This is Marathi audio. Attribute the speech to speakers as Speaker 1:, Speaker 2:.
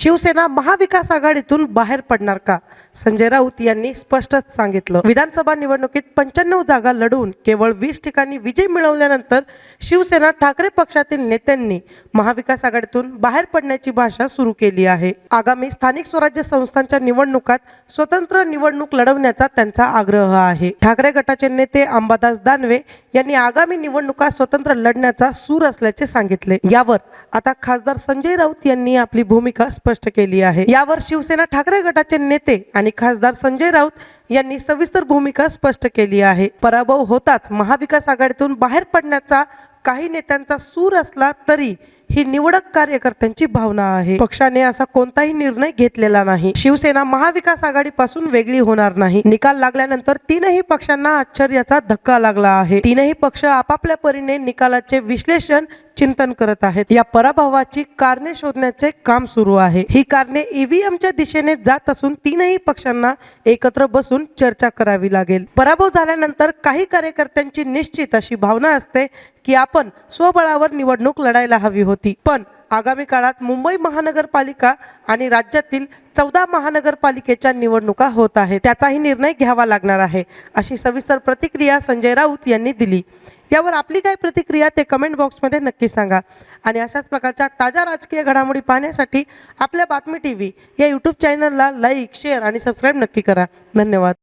Speaker 1: शिवसेना महाविकास आघाडीतून बाहेर पडणार का? संजय राऊत यांनी स्पष्टच सांगितलं. विधानसभा निवडणुकीत पंच्याण्णव जागा लढवून केवळ वीस ठिकाणी विजय मिळवल्यानंतर शिवसेना ठाकरे पक्षातील नेत्यांनी महाविकास आघाडीतून बाहेर पडण्याची भाषा सुरू केली आहे. आगामी स्थानिक स्वराज्य संस्थांच्या निवडणुकात स्वतंत्र निवडणूक लढवण्याचा त्यांचा आग्रह आहे. ठाकरे गटाचे नेते अंबादास दानवे यांनी आगामी निवडणुका स्वतंत्र लढण्याचा सूर असल्याचे सांगितले. यावर आता खासदार संजय राऊत यांनी आपली भूमिका स्पष्ट केली आहे. यावर शिवसेना ठाकरे गटाचे नेते आणि खासदार संजय राऊत यांनी सविस्तर भूमिका स्पष्ट केली आहे. पराभव होताच महाविकास आघाडीतून बाहेर पडण्याचा काही नेत्यांचा सूर असला तरी ही निवडक कार्यकर्त्यांची भावना आहे. पक्षाने असा कोणताही निर्णय घेतलेला नाही. शिवसेना महाविकास आघाडीपासून वेगळी होणार नाही. निकाल लागल्यानंतर तीनही पक्षांना आश्चर्याचा धक्का लागला आहे. तीनही पक्ष आपापल्या परीने निकालाचे विश्लेषण चिंतन करत आहेत. या पराभवाची कारणे शोधण्याचे काम सुरू आहे. ही कारणे ईव्हीएमच्या दिशेने जात असून तीनही पक्षांना एकत्र बसून चर्चा करावी लागेल. पराभव झाल्यानंतर काही कार्यकर्त्यांची निश्चित अशी भावना असते की आपण स्वबळावर निवडणूक लढायला हवी होती. पण आगामी काळात मुंबई महानगरपालिका आणि राज्यातील चौदा महानगरपालिकेच्या निवडणुका होत आहेत. त्याचाही निर्णय घ्यावा लागणार आहे अशी सविस्तर प्रतिक्रिया संजय राऊत यांनी दिली. यावर आपली काय प्रतिक्रिया ते कमेंट बॉक्समध्ये नक्की सांगा. आणि अशाच प्रकारच्या ताज्या राजकीय घडामोडी पाहण्यासाठी आपल्या बातमी टी व्ही या यूट्यूब चॅनलला लाईक शेअर आणि सबस्क्राईब नक्की करा. धन्यवाद.